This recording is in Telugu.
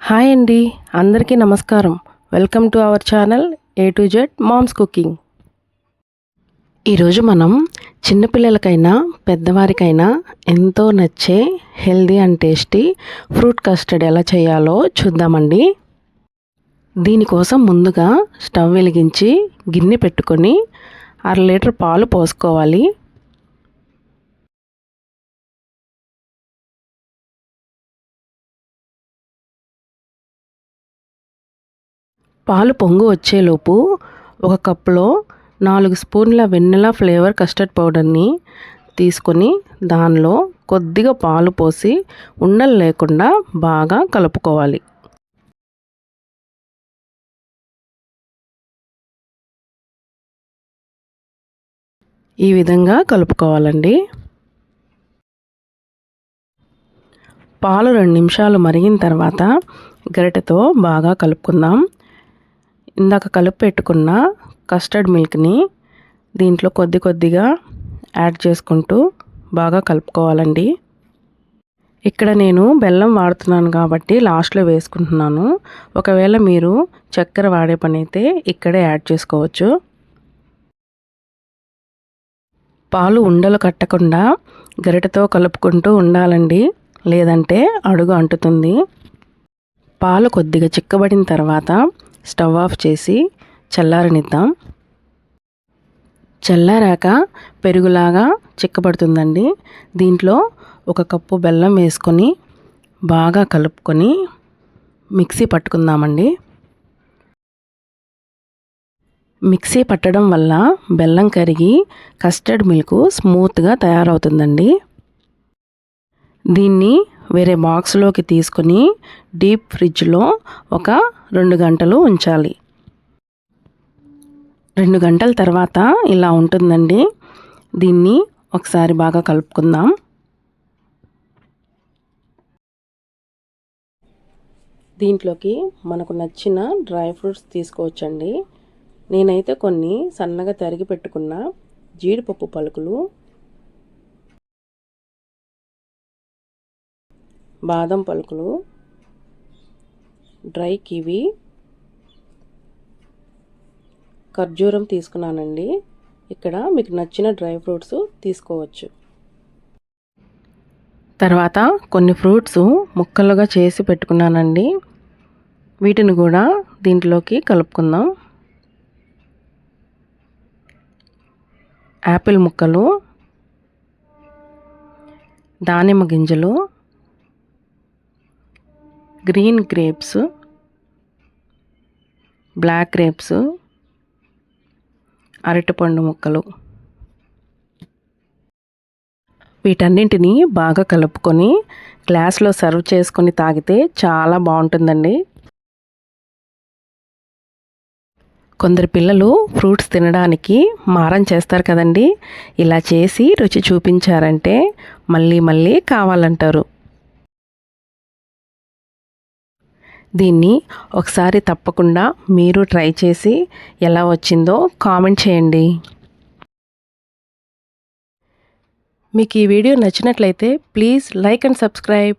హాయ్ అండి అందరికీ నమస్కారం. Welcome to our channel A to Z moms cooking ఈరోజు మనం చిన్నపిల్లలకైనా పెద్దవారికైనా ఎంతో నచ్చే healthy and tasty fruit custard ఎలా చేయాలో చూద్దామండి. దీనికోసం ముందుగా స్టవ్ వెలిగించి గిన్నె పెట్టుకొని అర లీటర్ పాలు పోసుకోవాలి. పాలు పొంగు వచ్చేలోపు ఒక కప్లో నాలుగు స్పూన్ల వెన్నెల ఫ్లేవర్ కస్టర్డ్ పౌడర్ని తీసుకొని దానిలో కొద్దిగా పాలు పోసి ఉండలు లేకుండా బాగా కలుపుకోవాలి. ఈ విధంగా కలుపుకోవాలండి. పాలు రెండు నిమిషాలు మరిగిన తర్వాత గరిటెతో బాగా కలుపుకుందాం. ఇందాక కలిపి పెట్టుకున్న కస్టర్డ్ మిల్క్ని దీంట్లో కొద్ది కొద్దిగా యాడ్ చేసుకుంటూ బాగా కలుపుకోవాలండి. ఇక్కడ నేను బెల్లం వాడుతున్నాను కాబట్టి లాస్ట్లో వేసుకుంటున్నాను. ఒకవేళ మీరు చక్కెర వాడే పని అయితే ఇక్కడే యాడ్ చేసుకోవచ్చు. పాలు ఉండలు కట్టకుండా గరిటతో కలుపుకుంటూ ఉండాలండి. లేదంటే అడుగు అంటుతుంది. పాలు కొద్దిగా చిక్కబడిన తర్వాత స్టవ్ ఆఫ్ చేసి చల్లారనిద్దాం. చల్లారాక పెరుగులాగా చిక్కబడుతుందండి. దీంట్లో ఒక కప్పు బెల్లం వేసుకొని బాగా కలుపుకొని మిక్సీ పట్టుకుందామండి. మిక్సీ పట్టడం వల్ల బెల్లం కరిగి కస్టర్డ్ మిల్క్ స్మూత్గా తయారవుతుందండి. దీన్ని వేరే బాక్స్లోకి తీసుకొని డీప్ ఫ్రిడ్జ్లో ఒక రెండు గంటలు ఉంచాలి. రెండు గంటల తర్వాత ఇలా ఉంటుందండి. దీన్ని ఒకసారి బాగా కలుపుకుందాం. దీంట్లోకి మనకు నచ్చిన డ్రై ఫ్రూట్స్ తీసుకోవచ్చండి. నేనైతే కొన్ని సన్నగా తరిగి పెట్టుకున్న జీడిపప్పు పలుకులు బాదం పలుకులు డ్రై కివి ఖర్జూరం తీసుకున్నానండి. ఇక్కడ మీకు నచ్చిన డ్రై ఫ్రూట్స్ తీసుకోవచ్చు. తర్వాత కొన్ని ఫ్రూట్స్ ముక్కలుగా చేసి పెట్టుకున్నానండి. వీటిని కూడా దీంట్లోకి కలుపుకుందాం. యాపిల్ ముక్కలు దానిమ్మ గింజలు గ్రీన్ గ్రేప్స్ బ్లాక్ గ్రేప్స్ అరటిపండు ముక్కలు. వీటన్నింటినీ బాగా కలుపుకొని గ్లాస్లో సర్వ్ చేసుకొని తాగితే చాలా బాగుంటుందండి. కొందరు పిల్లలు ఫ్రూట్స్ తినడానికి మారం చేస్తారు కదండి. ఇలా చేసి రుచి చూపించారంటే మళ్ళీ మళ్ళీ కావాలంటారు. దీన్ని ఒకసారి తప్పకుండా మీరు ట్రై చేసి ఎలా వచ్చిందో కామెంట్ చేయండి. మీకు ఈ వీడియో నచ్చినట్లయితే ప్లీజ్ లైక్ అండ్ సబ్స్క్రైబ్.